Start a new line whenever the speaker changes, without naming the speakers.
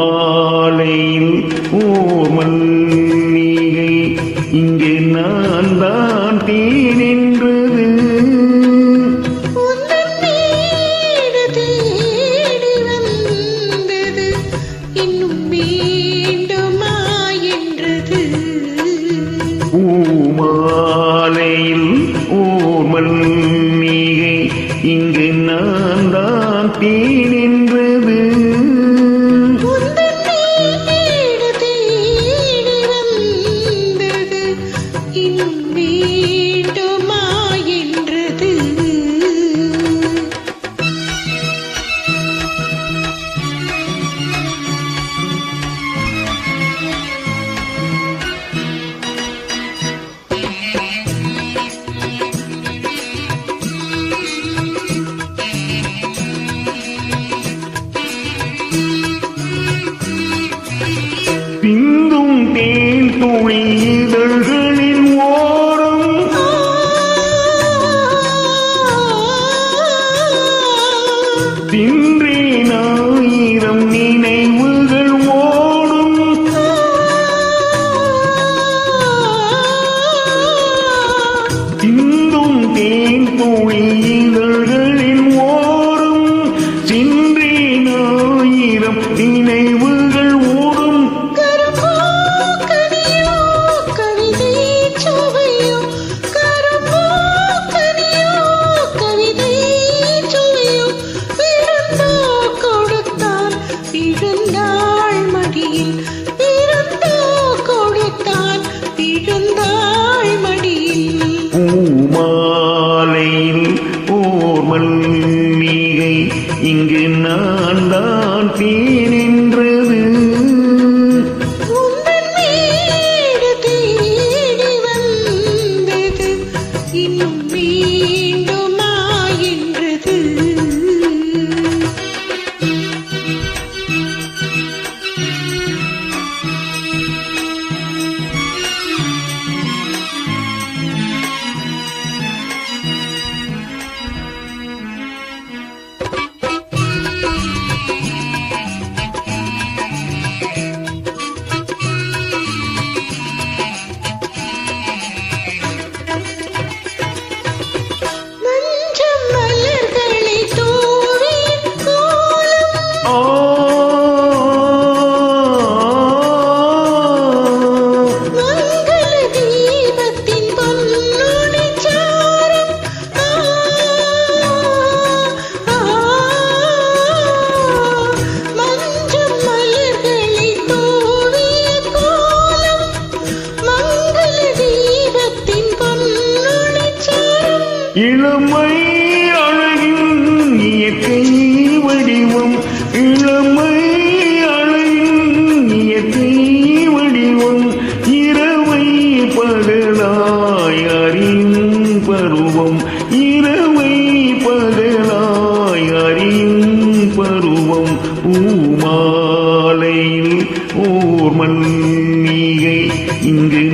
பூமாலையில் ஓ மல்லிகை இங்கே
பூமாலையில் ஓர்மல் மீகை இங்கு நான் தான் தீனின்றது
இன்னும் மீண்டும் சிந்தும் தேன் துணி இதழ்கள்
இளமை அழகின் இயற்கை வடிவம். இளமை அழகின் இயற்கை வடிவம். இரவை பகலாய் அறியும் பருவம். இரவை பகலாய் அறியும் பருவம். பூமாலையில் ஓர் மல்லிகை இங்கு